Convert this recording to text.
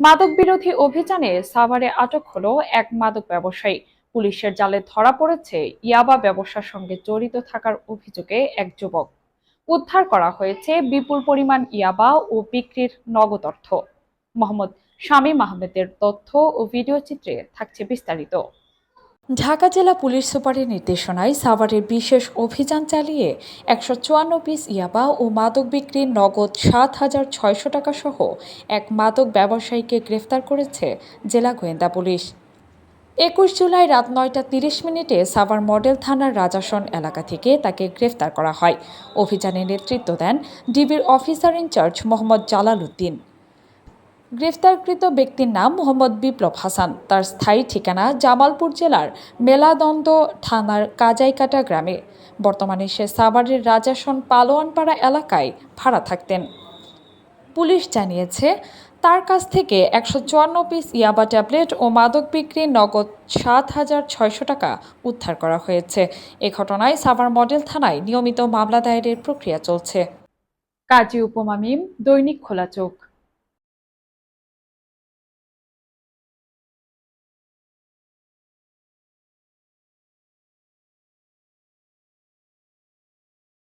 মাদক বিরোধী অভিযানে সাভারে আটক হলো এক মাদক ব্যবসায়ী। পুলিশের জালে ধরা পড়েছে ইয়াবা ব্যবসার সঙ্গে জড়িত থাকার অভিযোগে এক যুবক। উদ্ধার করা হয়েছে বিপুল পরিমাণ ইয়াবা ও বিক্রির নগদ অর্থ। মোহাম্মদ শামীম আহমেদের তথ্য ও ভিডিও চিত্রে থাকছে বিস্তারিত। ঢাকা জেলা পুলিশ সুপারের নির্দেশনায় সাভারের বিশেষ অভিযান চালিয়ে একশো চুয়ান্ন পিস ইয়াবা ও মাদক বিক্রির নগদ সাত হাজার ছয়শো টাকা সহ এক মাদক ব্যবসায়ীকে গ্রেফতার করেছে জেলা গোয়েন্দা পুলিশ। একুশ জুলাই রাত নয়টা তিরিশ মিনিটে সাভার মডেল থানার রাজাসন এলাকা থেকে তাকে গ্রেফতার করা হয়। অভিযানে নেতৃত্ব দেন ডিবির officer in charge Mohammad Jalal Uddin. গ্রেফতারকৃত ব্যক্তির নাম মোহাম্মদ বিপ্লব হাসান। তার স্থায়ী ঠিকানা জামালপুর জেলার মেলাদন্দ থানার কাজাইকাটা গ্রামে। বর্তমানে সে সাভারের রাজাসন পালোয়ানপাড়া এলাকায় ভাড়া থাকতেন। পুলিশ জানিয়েছে, তার কাছ থেকে একশো চুয়ান্ন পিস ইয়াবা ট্যাবলেট ও মাদক বিক্রি নগদ সাত হাজার ছয়শো টাকা উদ্ধার করা হয়েছে। এ ঘটনায় সাভার মডেল থানায় নিয়মিত মামলা দায়েরের প্রক্রিয়া চলছে। কাজী উপমা মিম, দৈনিক খোলা চোখ।